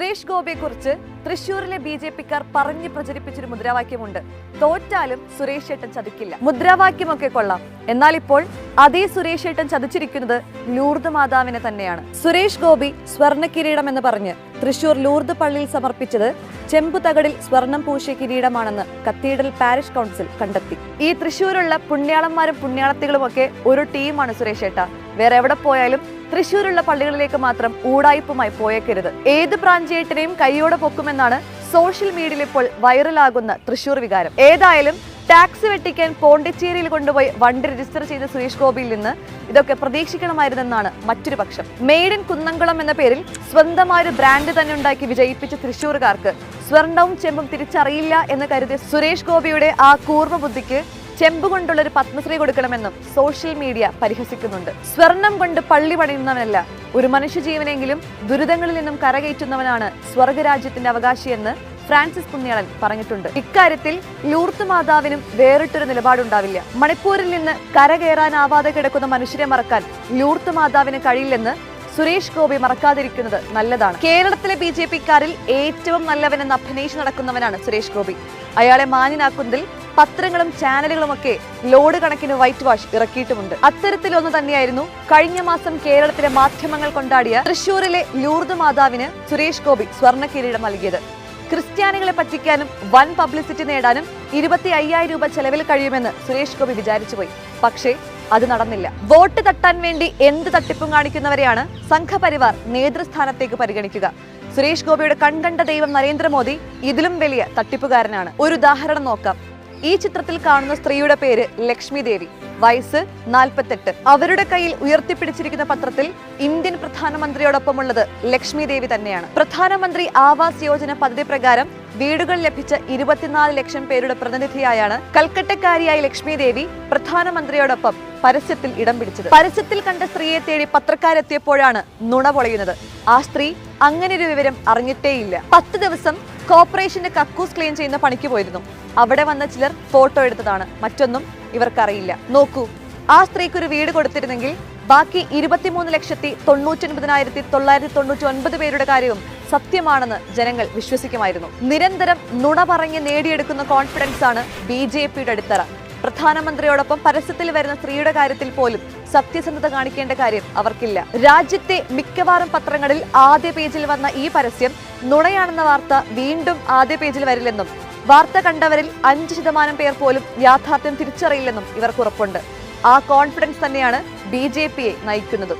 സുരേഷ് ഗോപിയെക്കുറിച്ച് തൃശൂരിലെ B J പിക്കാർ പറഞ്ഞ് പ്രചരിപ്പിച്ചൊരു മുദ്രാവാക്യമുണ്ട്. തോറ്റാലും സുരേഷ് ഏട്ടൻ ചതിക്കില്ല. മുദ്രാവാക്യമൊക്കെ കൊള്ളാം. എന്നാൽ ഇപ്പോൾ അതേ സുരേഷ് ഏട്ടൻ ചതിച്ചിരിക്കുന്നത് ലൂർദ് മാതാവിനെ തന്നെയാണ്. സുരേഷ് ഗോപി സ്വർണ കിരീടം എന്ന് പറഞ്ഞ് തൃശൂർ ലൂർദ് പള്ളിയിൽ സമർപ്പിച്ചത് ചെമ്പു തകടിൽ സ്വർണം പൂശിയ കിരീടമാണെന്ന് കത്തീഡ്രൽ പാരിഷ് കൗൺസിൽ കണ്ടെത്തി. ഈ തൃശൂരുള്ള പുണ്യാളന്മാരും പുണ്യാളത്തികളും ഒക്കെ ഒരു ടീമാണ് സുരേഷ് ഏട്ട. വേറെ എവിടെ പോയാലും തൃശൂരുള്ള പള്ളികളിലേക്ക് മാത്രം ഊടായ്പുമായി പോയേക്കരുത്. ഏത് പ്രാഞ്ചേട്ടനെയും കൈയോടെ പൊക്കുമെന്നാണ് സോഷ്യൽ മീഡിയയിൽ ഇപ്പോൾ വൈറലാകുന്ന തൃശൂർ വികാരം. ഏതായാലും ടാക്സ് വെട്ടിക്കാൻ പോണ്ടിച്ചേരിയിൽ കൊണ്ടുപോയി വണ്ടി രജിസ്റ്റർ ചെയ്ത സുരേഷ് ഗോപിയിൽ നിന്ന് ഇതൊക്കെ പ്രതീക്ഷിക്കണമായിരുന്നെന്നാണ് മറ്റൊരു പക്ഷം. മെയ്ഡ് ഇൻ കുന്നംകുളം എന്ന പേരിൽ സ്വന്തമായ ഒരു ബ്രാൻഡ് തന്നെ ഉണ്ടാക്കി വിജയിപ്പിച്ച തൃശ്ശൂർകാർക്ക് സ്വർണവും ചെമ്പും തിരിച്ചറിയില്ല എന്ന് കരുതിയ സുരേഷ് ഗോപിയുടെ ആ കൂർമ്മ ബുദ്ധിക്ക് ചെമ്പ് കൊണ്ടുള്ള ഒരു പത്മശ്രീ കൊടുക്കണമെന്നും സോഷ്യൽ മീഡിയ പരിഹസിക്കുന്നുണ്ട്. സ്വർണം കൊണ്ട് പള്ളി പണിയുന്നവനല്ല ഒരു മനുഷ്യജീവനെങ്കിലും ദുരിതങ്ങളിൽ നിന്നും കരകയറ്റുന്നവനാണ് സ്വർഗരാജ്യത്തിന്റെ അവകാശിയെന്ന് ഫ്രാൻസിസ് പുണ്യാളൻ പറഞ്ഞിട്ടുണ്ട്. ഇക്കാര്യത്തിൽ ലൂർത്ത് മാതാവിനും വേറിട്ടൊരു നിലപാടുണ്ടാവില്ല. മണിപ്പൂരിൽ നിന്ന് കരകയറാനാവാതെ കിടക്കുന്ന മനുഷ്യരെ മറക്കാൻ ലൂർത്ത് മാതാവിന് കഴിയില്ലെന്ന് സുരേഷ് ഗോപി മറക്കാതിരിക്കുന്നത് നല്ലതാണ്. കേരളത്തിലെ ബി ജെ പിക്കാരിൽ ഏറ്റവും നല്ലവനെന്ന് അഭിനയിച്ചു നടക്കുന്നവനാണ് സുരേഷ് ഗോപി. അയാളെ മാന്യനാക്കുന്നതിൽ പത്രങ്ങളും ചാനലുകളും ഒക്കെ ലോഡ് കണക്കിന് വൈറ്റ് വാഷ് ഇറക്കിയിട്ടുമുണ്ട്. അത്തരത്തിലൊന്ന് തന്നെയായിരുന്നു കഴിഞ്ഞ മാസം കേരളത്തിലെ മാധ്യമങ്ങൾ കൊണ്ടാടിയ തൃശൂരിലെ ലൂർദ് മാതാവിന് സുരേഷ് ഗോപി സ്വർണ കിരീടം നൽകിയത്. ക്രിസ്ത്യാനികളെ പറ്റിക്കാനും വൻ പബ്ലിസിറ്റി നേടാനും ഇരുപത്തി അയ്യായിരം രൂപ ചെലവിൽ കഴിയുമെന്ന് സുരേഷ് ഗോപി വിചാരിച്ചുപോയി. പക്ഷേ അത് നടന്നില്ല. വോട്ട് തട്ടാൻ വേണ്ടി എന്ത് തട്ടിപ്പും കാണിക്കുന്നവരെയാണ് സംഘപരിവാർ നേതൃസ്ഥാനത്തേക്ക് പരിഗണിക്കുക. സുരേഷ് ഗോപിയുടെ കൺകണ്ട ദൈവം നരേന്ദ്രമോദി ഇതിലും വലിയ തട്ടിപ്പുകാരനാണ്. ഒരു ഉദാഹരണം നോക്കാം. ഈ ചിത്രത്തിൽ കാണുന്ന സ്ത്രീയുടെ പേര് ലക്ഷ്മി ദേവി. വയസ്സ് നാൽപ്പത്തെട്ട്. അവരുടെ കയ്യിൽ ഉയർത്തിപ്പിടിച്ചിരിക്കുന്ന പത്രത്തിൽ ഇന്ത്യൻ പ്രധാനമന്ത്രിയോടൊപ്പമുള്ളത് ലക്ഷ്മി ദേവി തന്നെയാണ്. പ്രധാനമന്ത്രി ആവാസ് യോജന പദ്ധതി പ്രകാരം വീടുകൾ ലഭിച്ച ഇരുപത്തിനാല് ലക്ഷം പേരുടെ പ്രതിനിധിയായാണ് കൽക്കട്ടക്കാരിയായ ലക്ഷ്മി ദേവി പ്രധാനമന്ത്രിയോടൊപ്പം പരസ്യത്തിൽ ഇടം പിടിച്ചത്. പരസ്യത്തിൽ കണ്ട സ്ത്രീയെ തേടി പത്രക്കാരെത്തിയപ്പോഴാണ് നുണ പൊളയുന്നത്. ആ സ്ത്രീ അങ്ങനെ ഒരു വിവരം അറിഞ്ഞിട്ടേയില്ല. പത്ത് ദിവസം കോർപ്പറേഷന്റെ കക്കൂസ് ക്ലീൻ ചെയ്യുന്ന പണിക്ക് പോയിരുന്നു. അവിടെ വന്ന ചിലർ ഫോട്ടോ എടുത്തതാണ്. മറ്റൊന്നും ഇവർക്കറിയില്ല. നോക്കൂ ആ സ്ത്രീക്ക് ഒരു വീട് കൊടുത്തിരുന്നെങ്കിൽ ബാക്കി ഇരുപത്തിമൂന്ന് ലക്ഷത്തി തൊണ്ണൂറ്റി ഒൻപതിനായിരത്തി തൊള്ളായിരത്തി തൊണ്ണൂറ്റി ഒൻപത് പേരുടെ കാര്യവും സത്യമാണെന്ന് ജനങ്ങൾ വിശ്വസിക്കുമായിരുന്നു. നിരന്തരം നുണ പറഞ്ഞ് നേടിയെടുക്കുന്ന കോൺഫിഡൻസ് ആണ് ബി ജെ പിയുടെ അടിത്തറ. പ്രധാനമന്ത്രിയോടൊപ്പം പരസ്യത്തിൽ വരുന്ന സ്ത്രീയുടെ കാര്യത്തിൽ പോലും സത്യസന്ധത കാണിക്കേണ്ട കാര്യം അവർക്കില്ല. രാജ്യത്തെ മിക്കവാറും പത്രങ്ങളിൽ ആദ്യ പേജിൽ വന്ന ഈ പരസ്യം നുണയാണെന്ന വാർത്ത വീണ്ടും ആദ്യ പേജിൽ വരില്ലെന്നും വാർത്ത കണ്ടവരിൽ അഞ്ച് ശതമാനം പേർ പോലും യാഥാർത്ഥ്യം തിരിച്ചറിയില്ലെന്നും ഇവർക്ക് ഉറപ്പുണ്ട്. ആ കോൺഫിഡൻസ് തന്നെയാണ് ബി ജെ പിയെ നയിക്കുന്നതും.